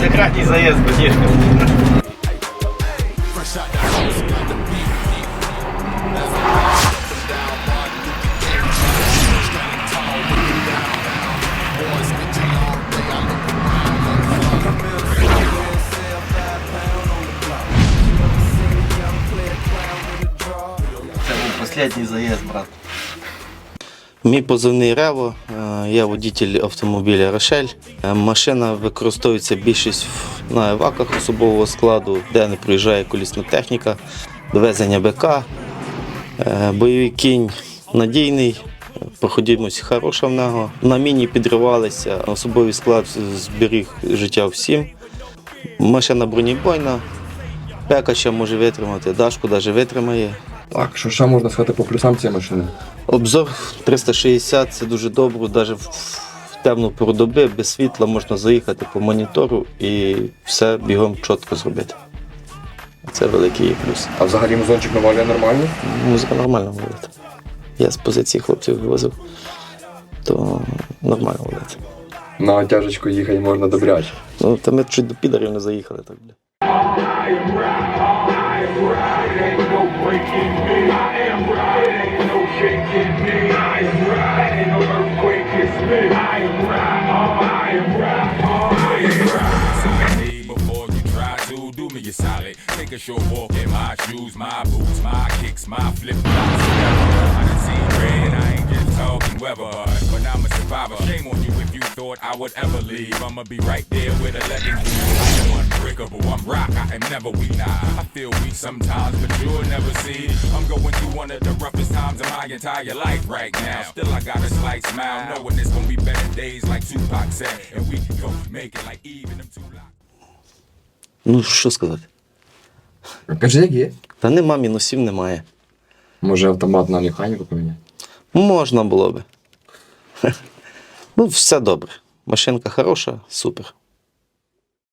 Це крайній заїзд, батішка. Це був останній заїзд, брат. Мій позивний Рево, е, я водитель автомобіля Рошель. Е, Машина використовується більшість на еваках особового складу, де не проїжджає колісна техніка, довезення БК. Е, Бойовий кінь надійний, проходимость хороша в нього. На міні підривалися, особовий склад зберіг життя всім. Машина бронебойна, пека ще може витримати, дашку навіть витримає. Так, що ще можна сказати по плюсам цієї машини? Обзор 360 це дуже добре, навіть в темну пору доби без світла можна заїхати по монітору і все бігом чітко зробити. Це великий її плюс. А взагалі музончик навалює нормально? Музика нормально валить. Я з позиції хлопців вивозив, то нормально валить. На тяжечку їхати можна добряче. Ну, та ми чуть до підарів не заїхали так, бля. Take a short walk in my shoes, my boots, my kicks, my flip flops. Thought I would ever leave. I'ma be right there with a legend. I am unbreakable, I'm rock, I am never weak. Nah, I feel weak sometimes, but you'll never see. I'm going through one of the roughest times of my entire life right now. Still, I got a slight smile, knowing it's gonna be better days like Tupac said, and we gon' make it like even them two. Ну, що сказати? Кажи, як є. Та нема мінусів, немає. Може автомат на механіку поміняти? Можна було би. Ну, все добре. Машинка хороша, супер.